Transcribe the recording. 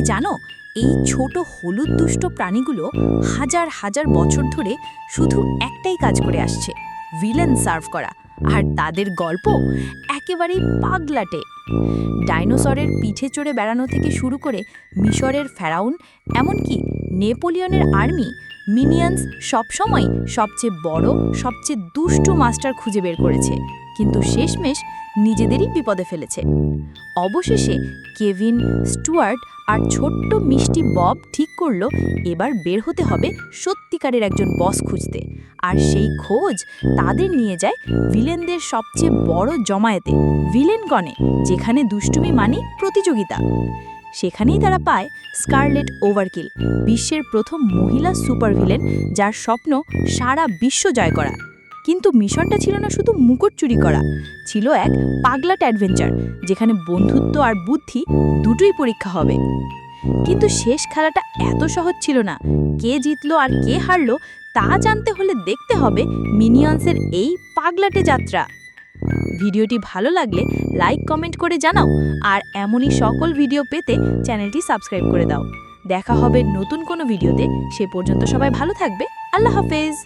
কি জানো, এই ছোট হলুদ দুষ্ট প্রাণীগুলো হাজার হাজার বছর ধরে শুধু একটাই কাজ করে আসছে ভিলেন সার্ভ করা। আর তাদের গল্প একেবারেই পাগলাটে। ডাইনোসরের পিঠে চড়ে বেড়ানো থেকে শুরু করে মিশরের ফেরাউন, এমনকি নেপোলিয়নের আর্মি মিনিয়ন্স সবসময় সবচেয়ে বড়, সবচেয়ে দুষ্টু মাস্টার খুঁজে বের করেছে, কিন্তু শেষমেশ নিজেদেরই বিপদে ফেলেছে। অবশেষে কেভিন স্টুয়ার্ট আর ছোট্ট মিষ্টি বব ঠিক করল, এবার বের হতে হবে সত্যিকারের একজন বস খুঁজতে। আর সেই খোঁজ তাদের নিয়ে যায় ভিলেনদের সবচেয়ে বড় জমায়েতে, ভিলেনগণে, যেখানে দুষ্টুমি মানে প্রতিযোগিতা। সেখানেই তারা পায় স্কারলেট ওভারকিল, বিশ্বের প্রথম মহিলা সুপার ভিলেন যার স্বপ্ন সারা বিশ্ব জয় করা। কিন্তু মিশনটা ছিল না শুধু মুকুট চুরি করা, ছিল এক পাগলাট অ্যাডভেঞ্চার, যেখানে বন্ধুত্ব আর বুদ্ধি দুটোই পরীক্ষা হবে। কিন্তু শেষ খেলাটা এত সহজ ছিল না, কে জিতলো আর কে হারলো তা জানতে হলে দেখতে হবে মিনিয়ন্সের এই পাগলাটে যাত্রা। ভিডিওটি ভালো লাগলে লাইক, কমেন্ট করে জানাও। আর এমনই সকল ভিডিও পেতে চ্যানেলটি সাবস্ক্রাইব করে দাও। দেখা হবে নতুন কোনো ভিডিওতে। সে পর্যন্ত সবাই ভালো থাকবে। আল্লাহ হাফেজ।